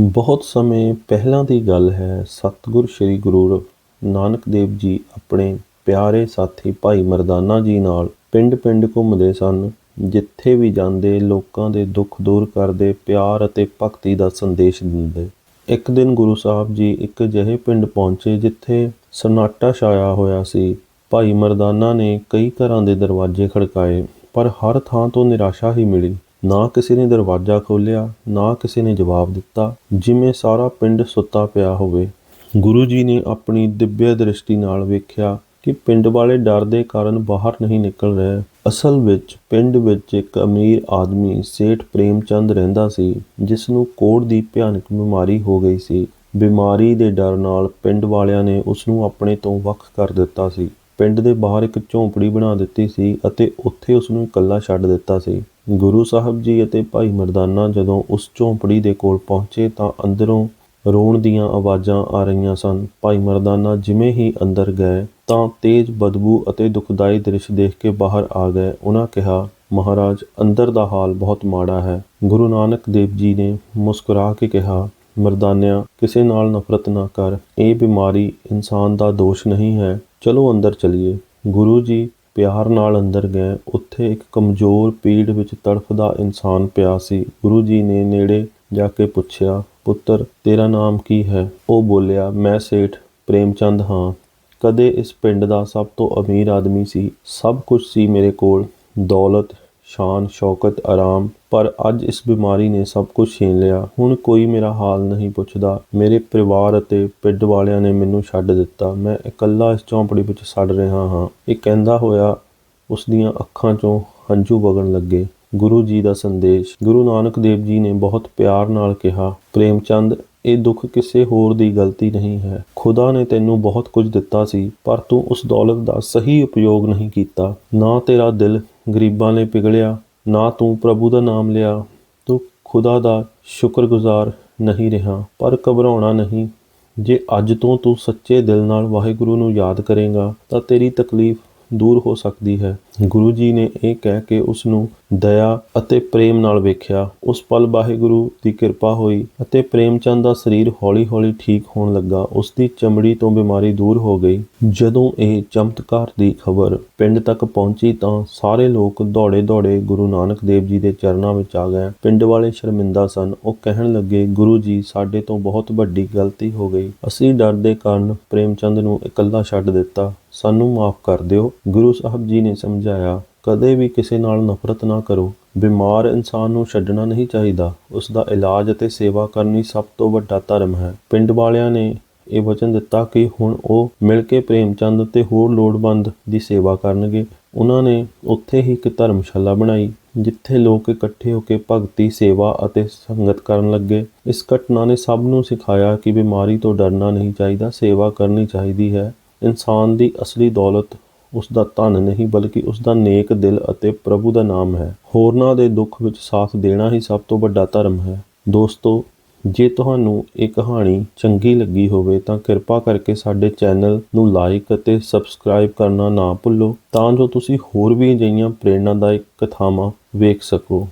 ਬਹੁਤ ਸਮੇਂ ਪਹਿਲਾਂ ਦੀ ਗੱਲ ਹੈ, ਸਤਿਗੁਰ ਸ੍ਰੀ ਗੁਰੂ ਨਾਨਕ ਦੇਵ ਜੀ ਆਪਣੇ ਪਿਆਰੇ ਸਾਥੀ ਭਾਈ ਮਰਦਾਨਾ ਜੀ ਨਾਲ ਪਿੰਡ-ਪਿੰਡ ਘੁੰਮਦੇ ਸਨ, ਜਿੱਥੇ ਵੀ ਜਾਂਦੇ ਲੋਕਾਂ ਦੇ ਦੁੱਖ ਦੂਰ ਕਰਦੇ, ਪਿਆਰ ਅਤੇ ਭਗਤੀ ਦਾ ਸੰਦੇਸ਼ ਦਿੰਦੇ। ਇੱਕ ਦਿਨ ਗੁਰੂ ਸਾਹਿਬ ਜੀ ਇੱਕ ਅਜਿਹੇ ਪਿੰਡ ਪਹੁੰਚੇ ਜਿੱਥੇ ਸਨਾਟਾ ਛਾਇਆ ਹੋਇਆ ਸੀ। ਭਾਈ ਮਰਦਾਨਾ ਨੇ ਕਈ ਘਰਾਂ ਦੇ ਦਰਵਾਜ਼ੇ ਖੜਕਾਏ, ਪਰ ਹਰ ਥਾਂ ਤੋਂ ਨਿਰਾਸ਼ਾ ਹੀ ਮਿਲੀ। ਨਾ ਕਿਸੇ ਨੇ ਦਰਵਾਜ਼ਾ ਖੋਲ੍ਹਿਆ, ਨਾ ਕਿਸੇ ਨੇ ਜਵਾਬ ਦਿੱਤਾ। ਜਿਵੇਂ ਸਾਰਾ ਪਿੰਡ ਸੁੱਤਾ ਪਿਆ ਹੋਵੇ। ਗੁਰੂ ਜੀ ਨੇ ਆਪਣੀ ਦਿਵਯ ਦ੍ਰਿਸ਼ਟੀ ਨਾਲ ਵੇਖਿਆ ਕਿ ਪਿੰਡ ਵਾਲੇ ਡਰ ਦੇ ਕਾਰਨ ਬਾਹਰ ਨਹੀਂ ਨਿਕਲ ਰਹੇ। ਅਸਲ ਵਿੱਚ ਪਿੰਡ ਵਿੱਚ ਇੱਕ ਅਮੀਰ ਆਦਮੀ ਸੇਠ ਪ੍ਰੇਮਚੰਦ ਰਹਿੰਦਾ ਸੀ ਜਿਸ ਨੂੰ ਕੋੜ ਦੀ ਭਿਆਨਕ ਬਿਮਾਰੀ ਹੋ ਗਈ ਸੀ। ਬਿਮਾਰੀ ਦੇ ਡਰ ਨਾਲ ਪਿੰਡ ਵਾਲਿਆਂ ਨੇ ਉਸ ਨੂੰ ਆਪਣੇ ਤੋਂ ਵੱਖ ਕਰ ਦਿੱਤਾ ਸੀ। ਪਿੰਡ ਦੇ ਬਾਹਰ ਇੱਕ ਝੌਂਪੜੀ ਬਣਾ ਦਿੱਤੀ ਸੀ ਅਤੇ ਉੱਥੇ ਉਸ ਨੂੰ ਇਕੱਲਾ ਛੱਡ ਦਿੱਤਾ ਸੀ। ਗੁਰੂ ਸਾਹਿਬ ਜੀ ਅਤੇ ਭਾਈ ਮਰਦਾਨਾ ਜਦੋਂ ਉਸ ਝੌਂਪੜੀ ਦੇ ਕੋਲ ਪਹੁੰਚੇ ਤਾਂ ਅੰਦਰੋਂ ਰੋਣ ਦੀਆਂ ਆਵਾਜ਼ਾਂ ਆ ਰਹੀਆਂ ਸਨ। ਭਾਈ ਮਰਦਾਨਾ ਜਿਵੇਂ ਹੀ ਅੰਦਰ ਗਏ ਤਾਂ ਤੇਜ਼ ਬਦਬੂ ਅਤੇ ਦੁਖਦਾਈ ਦ੍ਰਿਸ਼ ਦੇਖ ਕੇ ਬਾਹਰ ਆ ਗਏ। ਉਹਨਾਂ ਕਿਹਾ, ਮਹਾਰਾਜ, ਅੰਦਰ ਦਾ ਹਾਲ ਬਹੁਤ ਮਾੜਾ ਹੈ। ਗੁਰੂ ਨਾਨਕ ਦੇਵ ਜੀ ਨੇ ਮੁਸਕਰਾ ਕੇ ਕਿਹਾ, ਮਰਦਾਨਿਆਂ, ਕਿਸੇ ਨਾਲ ਨਫ਼ਰਤ ਨਾ ਕਰ। ਇਹ ਬਿਮਾਰੀ ਇਨਸਾਨ ਦਾ ਦੋਸ਼ ਨਹੀਂ ਹੈ। ਚਲੋ ਅੰਦਰ ਚਲੀਏ। ਗੁਰੂ ਜੀ ਪਿਆਰ ਨਾਲ ਅੰਦਰ ਗਏ। ਉੱਥੇ ਇੱਕ ਕਮਜ਼ੋਰ ਪੀੜ ਵਿੱਚ ਤੜਫਦਾ ਇਨਸਾਨ ਪਿਆ ਸੀ। ਗੁਰੂ ਜੀ ਨੇ ਨੇੜੇ ਜਾ ਕੇ ਪੁੱਛਿਆ, ਪੁੱਤਰ, ਤੇਰਾ ਨਾਮ ਕੀ ਹੈ? ਉਹ ਬੋਲਿਆ, ਮੈਂ ਸੇਠ ਪ੍ਰੇਮਚੰਦ ਹਾਂ। ਕਦੇ ਇਸ ਪਿੰਡ ਦਾ ਸਭ ਤੋਂ ਅਮੀਰ ਆਦਮੀ ਸੀ। ਸਭ ਕੁਝ ਸੀ ਮੇਰੇ ਕੋਲ। ਦੌਲਤ ਸ਼ਾਨ, ਸ਼ੌਕਤ, ਆਰਾਮ, ਪਰ ਅੱਜ ਇਸ ਬਿਮਾਰੀ ਨੇ ਸਭ ਕੁਝ ਛੀਨ ਲਿਆ। ਹੁਣ ਕੋਈ ਮੇਰਾ ਹਾਲ ਨਹੀਂ ਪੁੱਛਦਾ। ਮੇਰੇ ਪਰਿਵਾਰ ਅਤੇ ਪਿੰਡ ਵਾਲਿਆਂ ਨੇ ਮੈਨੂੰ ਛੱਡ ਦਿੱਤਾ। ਮੈਂ ਇਕੱਲਾ ਇਸ ਝੌਂਪੜੀ ਵਿੱਚ ਸੜ ਰਿਹਾ ਹਾਂ। ਇਹ ਕਹਿੰਦਾ ਹੋਇਆ ਉਸ ਦੀਆਂ ਅੱਖਾਂ 'ਚੋਂ ਹੰਝੂ ਵਗਣ ਲੱਗੇ। ਗੁਰੂ ਜੀ ਦਾ ਸੰਦੇਸ਼। ਗੁਰੂ ਨਾਨਕ ਦੇਵ ਜੀ ਨੇ ਬਹੁਤ ਪਿਆਰ ਨਾਲ ਕਿਹਾ, ਪ੍ਰੇਮਚੰਦ, ਇਹ ਦੁੱਖ ਕਿਸੇ ਹੋਰ ਦੀ ਗਲਤੀ ਨਹੀਂ ਹੈ। ਖੁਦਾ ਨੇ ਤੈਨੂੰ ਬਹੁਤ ਕੁਝ ਦਿੱਤਾ ਸੀ, ਪਰ ਤੂੰ ਉਸ ਦੌਲਤ ਦਾ ਸਹੀ ਉਪਯੋਗ ਨਹੀਂ ਕੀਤਾ। ਨਾ ਤੇਰਾ ਦਿਲ ਗਰੀਬਾਂ ਲਈ ਪਿਘਲਿਆ, ਨਾ ਤੂੰ ਪ੍ਰਭੂ ਦਾ ਨਾਮ ਲਿਆ। ਤੂੰ ਖੁਦਾ ਦਾ ਸ਼ੁਕਰਗੁਜ਼ਾਰ ਨਹੀਂ ਰਿਹਾ, ਪਰ ਘਬਰਾਉਣਾ ਨਹੀਂ। ਜੇ ਅੱਜ ਤੋਂ ਤੂੰ ਸੱਚੇ ਦਿਲ ਨਾਲ ਵਾਹਿਗੁਰੂ ਨੂੰ ਯਾਦ ਕਰੇਗਾ, ਤਾਂ ਤੇਰੀ ਤਕਲੀਫ ਦੂਰ ਹੋ ਸਕਦੀ ਹੈ। ਗੁਰੂ ਜੀ ਨੇ ਇਹ ਕਹਿ ਕੇ ਉਸ ਨੂੰ ਦਇਆ ਅਤੇ ਪ੍ਰੇਮ ਨਾਲ ਵੇਖਿਆ। ਉਸ ਪਲ ਵਾਹਿਗੁਰੂ ਦੀ ਕਿਰਪਾ ਹੋਈ ਅਤੇ ਪ੍ਰੇਮਚੰਦ ਦਾ ਸਰੀਰ ਹੌਲੀ-ਹੌਲੀ ਠੀਕ ਹੋਣ ਲੱਗਾ। ਉਸ ਦੀ ਚਮੜੀ ਤੋਂ ਬਿਮਾਰੀ ਦੂਰ ਹੋ ਗਈ। ਜਦੋਂ ਇਹ ਚਮਤਕਾਰ ਦੀ ਖਬਰ ਪਿੰਡ ਤੱਕ ਪਹੁੰਚੀ ਤਾਂ ਸਾਰੇ ਲੋਕ ਦੌੜੇ-ਦੌੜੇ ਗੁਰੂ ਨਾਨਕ ਦੇਵ ਜੀ ਦੇ ਚਰਨਾਂ ਵਿੱਚ ਆ ਗਏ। ਪਿੰਡ ਵਾਲੇ ਸ਼ਰਮਿੰਦਾ ਸਨ। ਉਹ ਕਹਿਣ ਲੱਗੇ, ਗੁਰੂ ਜੀ, ਸਾਡੇ ਤੋਂ ਬਹੁਤ ਵੱਡੀ ਗਲਤੀ ਹੋ ਗਈ। ਅਸੀਂ ਡਰ ਦੇ ਕਾਰਨ ਪ੍ਰੇਮਚੰਦ ਨੂੰ ਇਕੱਲਾ ਛੱਡ ਦਿੱਤਾ। ਸਾਨੂੰ ਮਾਫ ਕਰ ਦਿਓ। ਗੁਰੂ ਸਾਹਿਬ ਜੀ ਨੇ ਸਮਝਾਇਆ, ਕਦੇ ਵੀ ਕਿਸੇ ਨਾਲ ਨਫ਼ਰਤ ਨਾ ਕਰੋ। ਬਿਮਾਰ ਇਨਸਾਨ ਨੂੰ ਛੱਡਣਾ ਨਹੀਂ ਚਾਹੀਦਾ। ਉਸ ਦਾ ਇਲਾਜ ਅਤੇ ਸੇਵਾ ਕਰਨੀ ਸਭ ਤੋਂ ਵੱਡਾ ਧਰਮ ਹੈ। ਪਿੰਡ ਵਾਲਿਆਂ ਨੇ ਇਹ ਵਚਨ ਦਿੱਤਾ ਕਿ ਹੁਣ ਉਹ ਮਿਲ ਕੇ ਪ੍ਰੇਮਚੰਦ ਤੇ ਹੋਰ ਲੋੜਵੰਦ ਦੀ ਸੇਵਾ ਕਰਨਗੇ। ਉਹਨਾਂ ਨੇ ਉੱਥੇ ਹੀ ਇੱਕ ਧਰਮਸ਼ਾਲਾ ਬਣਾਈ, ਜਿੱਥੇ ਲੋਕ ਇਕੱਠੇ ਹੋ ਕੇ ਭਗਤੀ, ਸੇਵਾ ਅਤੇ ਸੰਗਤ ਕਰਨ ਲੱਗੇ। ਇਸ ਘਟਨਾ ਨੇ ਸਭ ਨੂੰ ਸਿਖਾਇਆ ਕਿ ਬਿਮਾਰੀ ਤੋਂ ਡਰਨਾ ਨਹੀਂ ਚਾਹੀਦਾ, ਸੇਵਾ ਕਰਨੀ ਚਾਹੀਦੀ ਹੈ। ਇਨਸਾਨ ਦੀ ਅਸਲੀ ਦੌਲਤ ਉਸ ਦਾ ਧਨ ਨਹੀਂ, ਬਲਕਿ ਉਸ ਦਾ ਨੇਕ ਦਿਲ ਅਤੇ ਪ੍ਰਭੂ ਦਾ ਨਾਮ ਹੈ। ਹੋਰਨਾਂ ਦੇ ਦੁੱਖ ਵਿੱਚ ਸਾਥ ਦੇਣਾ ਹੀ ਸਭ ਤੋਂ ਵੱਡਾ ਧਰਮ ਹੈ। ਦੋਸਤੋ, ਜੇ ਤੁਹਾਨੂੰ ਇਹ ਕਹਾਣੀ ਚੰਗੀ ਲੱਗੀ ਹੋਵੇ ਤਾਂ ਕਿਰਪਾ ਕਰਕੇ ਸਾਡੇ ਚੈਨਲ ਨੂੰ ਲਾਈਕ ਅਤੇ ਸਬਸਕ੍ਰਾਈਬ ਕਰਨਾ ਨਾ ਭੁੱਲੋ, ਤਾਂ ਜੋ ਤੁਸੀਂ ਹੋਰ ਵੀ ਅਜਿਹੀਆਂ ਪ੍ਰੇਰਨਾਦਾਇਕ ਕਥਾਵਾਂ ਵੇਖ ਸਕੋ।